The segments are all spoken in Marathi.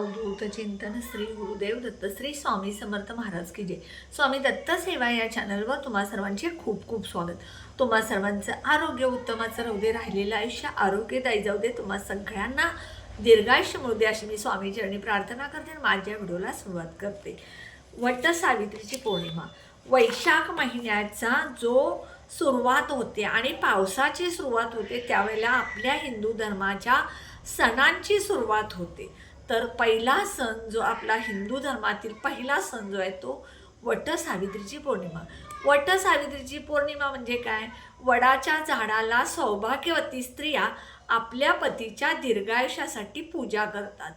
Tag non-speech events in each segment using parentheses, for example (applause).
अवधूत चिंतन श्री गुरुदेव दत्त श्री स्वामी समर्थ महाराज की जय. स्वामी दत्त सेवा या चॅनलवर तुम्हा सर्वांचे खूप खूप स्वागत. तुम्हा सर्वांचं आरोग्य उत्तमाचं राहू दे राहिलेलं आयुष्य आरोग्यदायी जाऊ दे. तुम्हा सगळ्यांना दीर्घायुष्य मिळू दे अशी मी स्वामी चरणी प्रार्थना करते आणि माझ्या व्हिडिओला सुरुवात करते. वट सावित्रीची पौर्णिमा. वैशाख महिन्याचा जो सुरुवात होते आणि पावसाची सुरुवात होते त्यावेळेला आपल्या हिंदू धर्माच्या सणांची सुरुवात होते. तर पहिला सण जो आपला हिंदू धर्मातील पहिला सण जो आहे तो वट सावित्रीची पौर्णिमा. वट सावित्रीची पौर्णिमा म्हणजे काय? वडाच्या झाडाला सौभाग्यवती स्त्रिया आपल्या पतीच्या दीर्घायुष्यासाठी पूजा करतात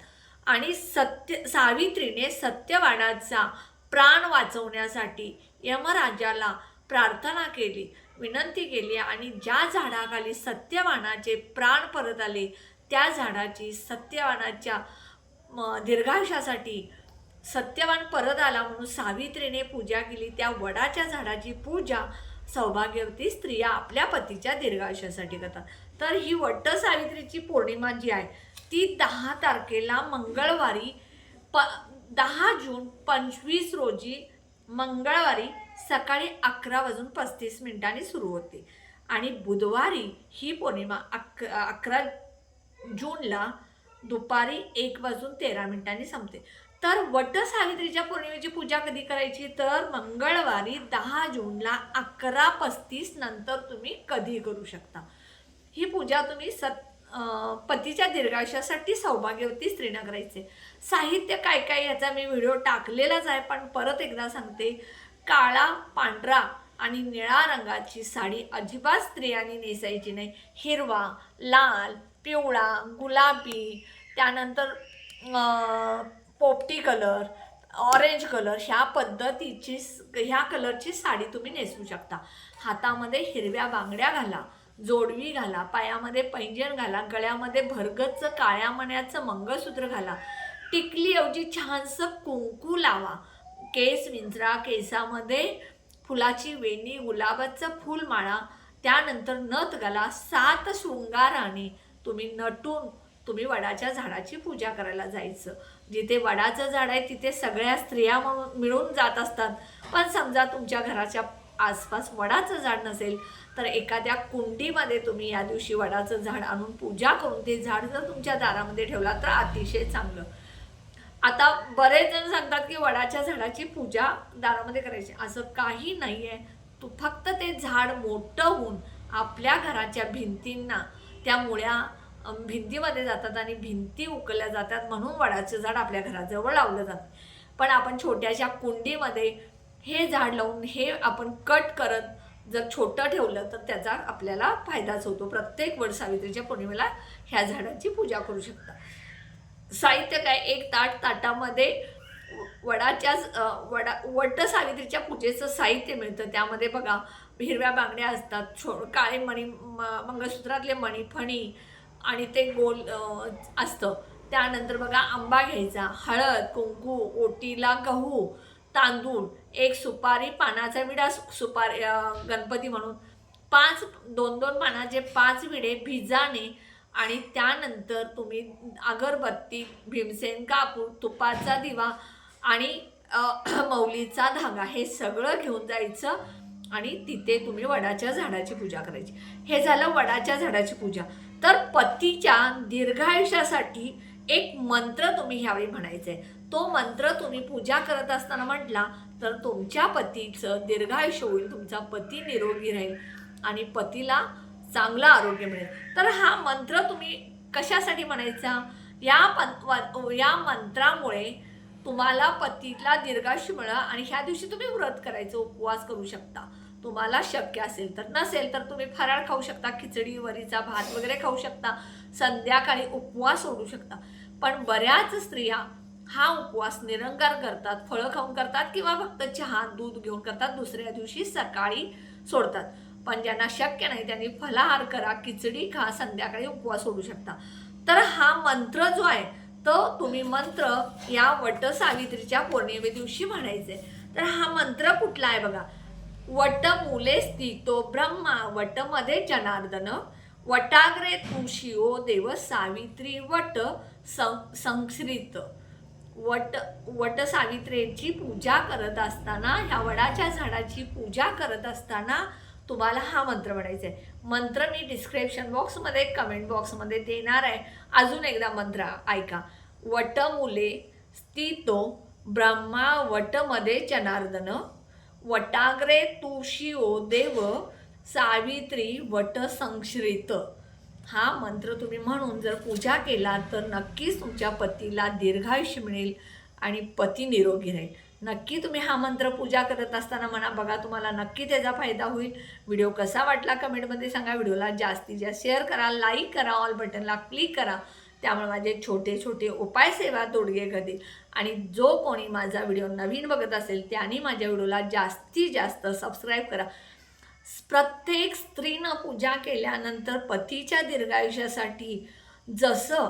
आणि सत्य सावित्रीने सत्यवाणाचा प्राण वाचवण्यासाठी यमराजाला प्रार्थना केली विनंती केली आणि ज्या झाडाखाली सत्यवानाचे प्राण परत आले त्या झाडाची सत्यवानाच्या म, दीर्घायुष्यासाठी सत्यवान परत आला म्हणून सावित्रीने पूजा केली. त्या वडाच्या झाडाची पूजा सौभाग्यवती स्त्रिया आपल्या पतीच्या दीर्घायुष्यासाठी करतात. तर ही वट सावित्रीची पौर्णिमा जी आहे ती दहा तारखेला मंगळवारी प दहा जून पंचवीस रोजी मंगळवारी सकाळी अकरा वाजून पस्तीस मिनिटांनी सुरू होते. आणि बुधवारी ही पौर्णिमा अक अकरा जूनला दुपारी एक वाजून तेरा मिनिटांनी संपते. तर वट सावित्रीच्या पौर्णिमेची पूजा कधी करायची? तर मंगळवारी दहा जूनला अकरा पस्तीस नंतर तुम्ही कधी करू शकता. ही पूजा तुम्ही सत पतीच्या दीर्घायुष्यासाठी सौभाग्यवती स्त्रीनं करायचे साहित्य काय काय याचा मी व्हिडिओ टाकलेलाच आहे पण परत एकदा सांगते. काळा पांढरा आणि निळा रंगाची साडी अजिबात स्त्रियांनी नेसायची नाही. हिरवा लाल पिवळा गुलाबी त्यानंतर पोपटी कलर ऑरेंज कलर ह्या पद्धतीची ह्या कलरची साडी तुम्ही नेसू शकता. हातामध्ये हिरव्या बांगड्या घाला जोडवी घाला पायामध्ये पैंजण घाला गळ्यामध्ये भरगतचं काळ्या मण्याचं मंगळसूत्र घाला. टिकलीऐवजी छानसं कुंकू लावा. केस विंचरा केसामध्ये फुलाची वेणी गुलाबाचं फूल माळा. त्यानंतर नथ घाला सात शृंगाराने. तुम्ही नटून तुम्ही वडाच्या झाडाची पूजा करायला जायचं. जिथे वडाचं झाड आहे तिथे सगळ्या स्त्रिया म्हणून मिळून जात असतात. पण समजा तुमच्या घराच्या आसपास वडाचं झाड नसेल तर एखाद्या कुंडीमध्ये तुम्ही या दिवशी वडाचं झाड आणून पूजा करून ते झाड जर तुमच्या दारामध्ये ठेवला तर अतिशय चांगलं. आता बरेच जण सांगतात की वडाच्या झाडाची पूजा दारामध्ये करायची. असं काही नाही आहे तू फक्त ते झाड मोठं होऊन आपल्या घराच्या भिंतींना त्या मुळ्या भिंतीमध्ये जातात आणि भिंती उकलल्या जातात म्हणून वडाचं झाड आपल्या घराजवळ लावलं जातं. पण आपण छोट्याशा कुंडीमध्ये हे झाड लावून हे आपण कट करत जर छोटं ठेवलं तर त्याचा आपल्याला फायदाच होतो. प्रत्येक वड सावित्रीच्या पौर्णिमेला ह्या झाडाची पूजा करू शकता. साहित्य काय? एक ताट ताटामध्ये वडाच्या वडा वट सावित्रीच्या पूजेचं साहित्य मिळतं. त्यामध्ये बघा हिरव्या बांगड्या असतात छो काळे मणी म- मंगळसूत्रातले मणी फणी आणि ते गोल असतं. त्यानंतर बघा आंबा घ्यायचा हळद कुंकू ओटीला गहू तांदूळ एक सुपारी पानाचा विडा सु- सुपारी गणपती म्हणून. पाच दोन दोन पानाचे पाच विडे भिजाणे आणि त्यानंतर तुम्ही अगरबत्ती भीमसेन कापूर तुपाचा दिवा आणि (clears throat) मौलीचा धागा हे सगळं घेऊन जायचं आणि तिथे तुम्ही वडाच्या झाडाची पूजा करायची. हे झालं वडाच्या झाडाची पूजा. तर पतीच्या दीर्घायुष्यासाठी एक मंत्र तुम्ही ह्यावेळी म्हणायचा आहे तो मंत्र तुम्ही पूजा करत असताना म्हटला तर तुमच्या पतीचं दीर्घायुष्य होईल तुमचा पती निरोगी राहील आणि पतीला चांगलं आरोग्य मिळेल. तर हा मंत्र तुम्ही कशासाठी म्हणायचा? या पं या मंत्रामुळे तुम्हाला पतीला दीर्घायुष्य मिळा आणि ह्या दिवशी तुम्ही व्रत करायचं उपवास करू शकता. तुम्हाला शक्य असेल तर नसेल तर तुम्ही फराळ खाऊ शकता खिचडी वरीचा भात वगैरे खाऊ शकता. संध्याकाळी उपवास सोडू शकता. पण बऱ्याच स्त्रिया हा उपवास निरंकार करतात फळं खाऊन करतात किंवा फक्त चहा दूध घेऊन करतात दुसऱ्या दिवशी सकाळी सोडतात. पण ज्यांना शक्य नाही त्यांनी फलाहार करा खिचडी खा संध्याकाळी उपवास सोडू शकता. तर हा मंत्र जो आहे तर तुम्ही मंत्र या वट सावित्रीच्या पौर्णिमे दिवशी म्हणायचे. तर हा मंत्र कुठला आहे बघा? वट मुले स्थितो ब्रह्मा वटमध्ये जनार्दन. वटाग्रे तू देव सावित्री वट सं संस्कृत वट वटसावित्रीची पूजा करत असताना ह्या वडाच्या झाडाची पूजा करत असताना तुम्हाला हा मंत्र म्हणायचा आहे मंत्र मी डिस्क्रिप्शन बॉक्समध्ये कमेंट बॉक्समध्ये देणार आहे. अजून एकदा मंत्र ऐका. वटमुले स्थितो ब्रह्मा वटमध्ये जनार्दन. वटाग्रे तुळशीओ देव सावित्री वट संश्रित. हा मंत्र तुम्ही म्हणून जर पूजा केला तर नक्कीच तुमच्या पतीला दीर्घायुष्य मिळेल आणि पती निरोगी राहील. नक्की तुम्ही हा मंत्र पूजा करत असताना म्हणा बघा तुम्हाला नक्की त्याचा फायदा होईल. व्हिडिओ कसा वाटला कमेंटमध्ये सांगा. व्हिडिओला जास्तीत जास्त शेअर करा लाईक करा ऑल बटनला क्लिक करा. त्यामुळे माझे छोटे छोटे उपाय सेवा तोडगे घडतील आणि जो कोणी माझा व्हिडिओ नवीन बघत असेल त्यांनी माझ्या व्हिडिओला जास्तीत जास्त सबस्क्राईब करा. प्रत्येक स्त्रीनं पूजा केल्यानंतर पतीच्या दीर्घायुष्यासाठी जसं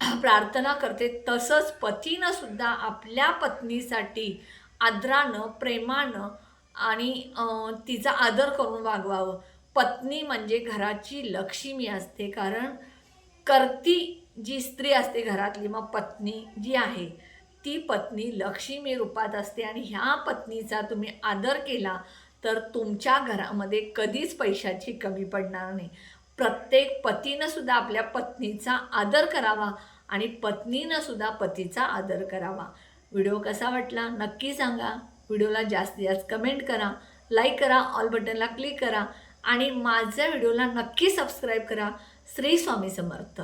प्रार्थना करते. तसंच पतीनं सुद्धा आपल्या पत्नीसाठी आदरानं प्रेमानं आणि तिचा आदर करून वागवावं. पत्नी म्हणजे घराची लक्ष्मी असते. कारण करती जी स्त्री असते घरातली मग पत्नी जी आहे ती पत्नी लक्ष्मी रूपात असते. आणि ह्या पत्नीचा तुम्ही आदर केला तर तुमच्या घरामध्ये कधीच पैशाची कमी पडणार नाही. प्रत्येक पतीनं सुद्धा आपल्या पत्नीचा आदर करावा आणि पत्नीनं सुद्धा पतीचा आदर करावा. व्हिडिओ कसा वाटला नक्की सांगा. व्हिडिओला जास्तीत जास्त कमेंट करा लाईक करा ऑल बटनला क्लिक करा आणि माझ्या व्हिडिओला नक्की सबस्क्राईब करा. श्री स्वामी समर्थ.